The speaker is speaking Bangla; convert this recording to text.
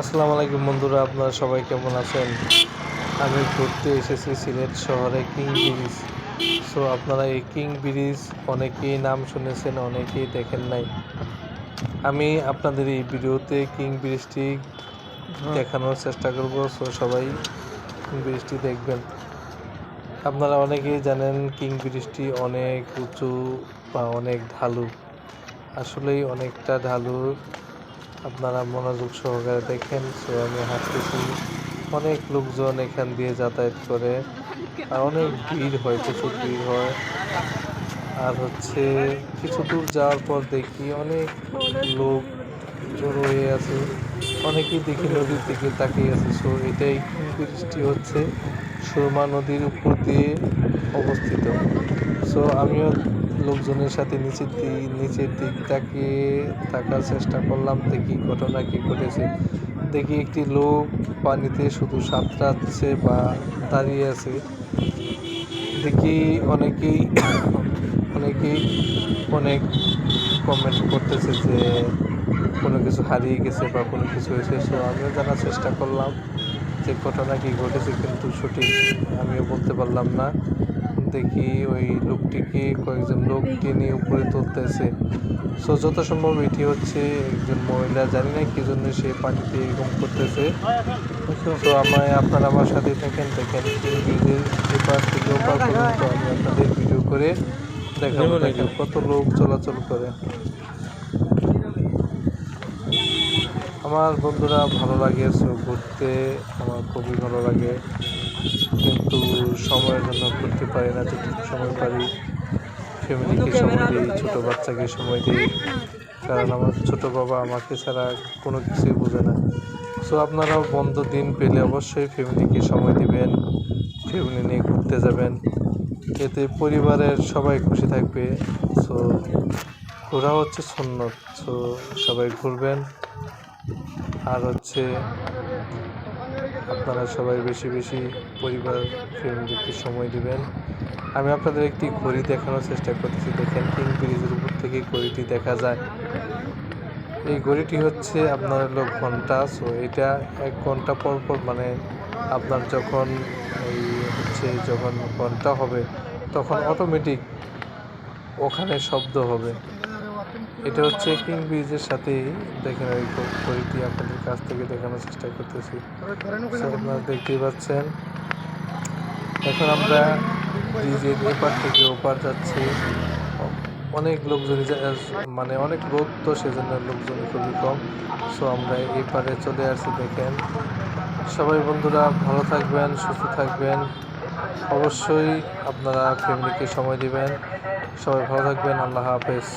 আসসালামু আলাইকুম বন্ধুরা, আপনারা সবাই কেমন আছেন? আমি ঘুরতে এসেছি সিলেট শহরে কিং ব্রিজ। সো আপনারা এই কিং ব্রিজ অনেকেই নাম শুনেছেন, অনেকেই দেখেন নাই। আমি আপনাদের এই ভিডিওতে কিং ব্রিজটি দেখানোর চেষ্টা করব। সো সবাই কিং ব্রিজটি দেখবেন। আপনারা অনেকেই জানেন, কিং ব্রিজটি অনেক উঁচু বা অনেক ঢালু। আসলেই অনেকটা ঢালু আপনারা মনোযোগ সহকারে দেখেন সো আমি হাঁটতেছি অনেক লোকজন এখান দিয়ে যাতায়াত করে, আর অনেক ভিড় হয়, প্রচুর ভিড় হয়। আর হচ্ছে, কিছু দূর যাওয়ার পর দেখি অনেক লোক জড়ো হয়ে আছে। অনেকেই দেখি নদীর দিকে তাকিয়ে আছে। সো, এটাই ব্রিজটি হচ্ছে। সুরমা নদীর উপর দিয়ে অবস্থিত। সো, আমিও লোকজনের সাথে নিচের দিক নিচের দিক তাকিয়ে থাকার চেষ্টা করলাম, দেখি ঘটনা কি ঘটেছে। দেখি একটি লোক পানিতে শুধু সাঁতরাচ্ছে বা দাঁড়িয়ে আছে। দেখি অনেকেই অনেকেই অনেক কমেন্ট করতেছে যে কোনো কিছু হারিয়ে গেছে বা কোনো কিছু হয়েছে। সো আমিও জানার চেষ্টা করলাম যে ঘটনা কি ঘটেছে, কিন্তু সঠিক আমিও বলতে পারলাম না। দেখি ওই লোকটিকে কয়েকজন লোক টেনে উপরে তুলতেছে। সো যত সম্ভব এটি হচ্ছে একজন মহিলা জানি না কি জন্য সে পানিতে এরকম করতেছে। তো আমায় আপনারা আমার সাথে থাকেন দেখেন তিন ব্রিজের এপার থেকে ওপার পর্যন্ত আমি আপনাদের ভিডিও করে দেখাবো। কত লোক চলাচল করে। আমার বন্ধুরা ভালো লাগে সো ঘুরতে আমার খুবই ভালো লাগে। কিন্তু সময়ের জন্য ঘুরতে পারি না যতটুকু সময় পারি ফ্যামিলিকে সময় দিই, ছোটো বাচ্চাকে সময় দিই। কারণ আমার ছোটো বাবা আমাকে ছাড়া কোনো কিছুই বোঝে না। সো আপনারাও বন্ধ দিন পেলে অবশ্যই ফ্যামিলিকে সময় দিবেন ফ্যামিলি নিয়ে ঘুরতে যাবেন। এতে পরিবারের সবাই খুশি থাকবে। সো ঘোরা হচ্ছে সুন্নত। সো সবাই ঘুরবেন। আর হচ্ছে আপনারা সবাই বেশি বেশি পরিবার ফ্যামিলিকে সময় দিবেন। আমি আপনাদের একটি ঘড়ি দেখানোর চেষ্টা করতেছি। দেখেন, কিং ব্রিজের উপর থেকে ঘড়িটি দেখা যায়। এই ঘড়িটি হচ্ছে আপনার হলো ঘণ্টা। সো এটা এক ঘণ্টা পর পর মানে আপনার যখন এই হচ্ছে যখন ঘণ্টা হবে, তখন অটোমেটিক ওখানে শব্দ হবে। এটা হচ্ছে কিং ব্রিজের সাথেই দেখেন ওই ঘড়িটি আপনাদের কাছ থেকে দেখানোর চেষ্টা করতেছি। আপনারা দেখতেই পাচ্ছেন। এখন আমরা ব্রিজের এপার থেকে ওপার যাচ্ছি। অনেক লোকজন মানে অনেক রোদ তো সেজন্য লোকজন খুবই কম। সো আমরা এই পারে চলে আসছি, দেখেন। সবাই বন্ধুরা, ভালো থাকবেন, সুস্থ থাকবেন। অবশ্যই আপনারা ফ্যামিলিকে সময় দিবেন। সবাই ভালো থাকবেন, আল্লাহ হাফেজ।